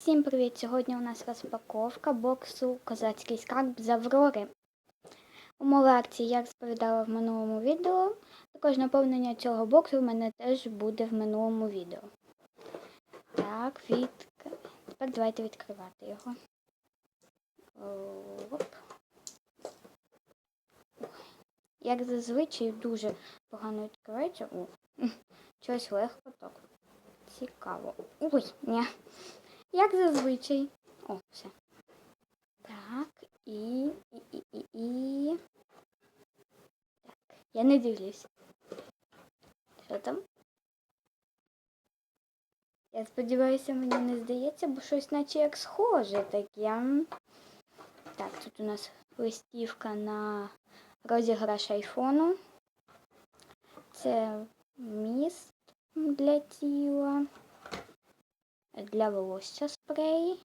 Всім привіт! Сьогодні у нас розпаковка боксу Козацький скарб з Аврори. Умови акції, як розповідала в минулому відео. Також наповнення цього боксу в мене теж буде в минулому відео. Так, від... тепер давайте відкривати його. Оп. Як зазвичай дуже погано відкривається. О, щось легко так. Цікаво. Ой, ні. Як зазвичай. О, все. Так, і. і, і, і, і. Так, я не дивлюсь. Що там? Я сподіваюся, мені не здається, бо щось наче як схоже таке. Так, тут у нас листівка на розіграш айфону. Це міст для тіла для волосся спрей,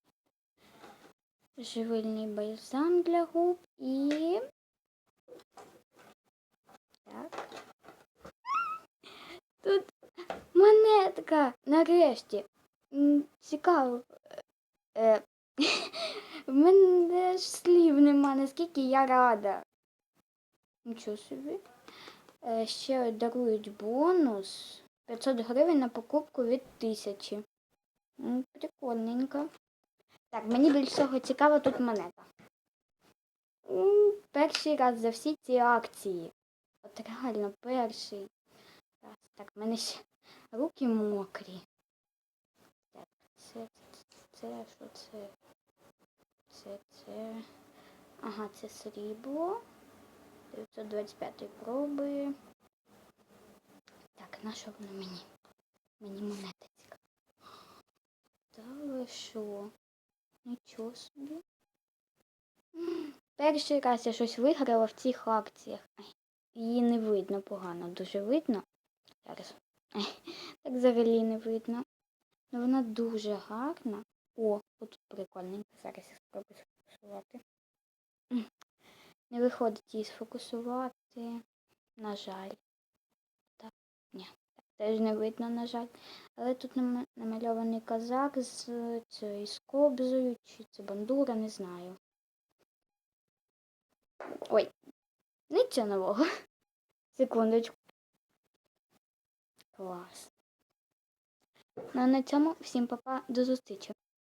живильний бальзам для губ і. Так. Тут монетка нарешті. Цікаво. Е, В мене ж слів нема, наскільки я рада. Нічого собі. Е, Ще дарують бонус 500 гривень на покупку від 1000. Прикольненько. Так, мені більш всього цікаво тут монета. Перший раз за всі ці акції. От реально перший раз. Так, в мене ще руки мокрі. Так, це, це, що це? Це, це. Ага, це срібло. 925 проби. Так, на що воно мені? Мені монета Що? Нічого собі. Перший раз я щось виграла в цих акціях. Її не видно погано, дуже видно. Зараз. Так взагалі не видно. Ну вона дуже гарна. О, тут прикольненько. Зараз я спробую сфокусувати. Не виходить її сфокусувати. На жаль. Теж не видно, на жаль. Але тут намальований козак з цією з кобзою, чи це бандура, не знаю. Ой, нічого нового. Секундочку. Клас. Ну, а на цьому всім папа, до зустрічі.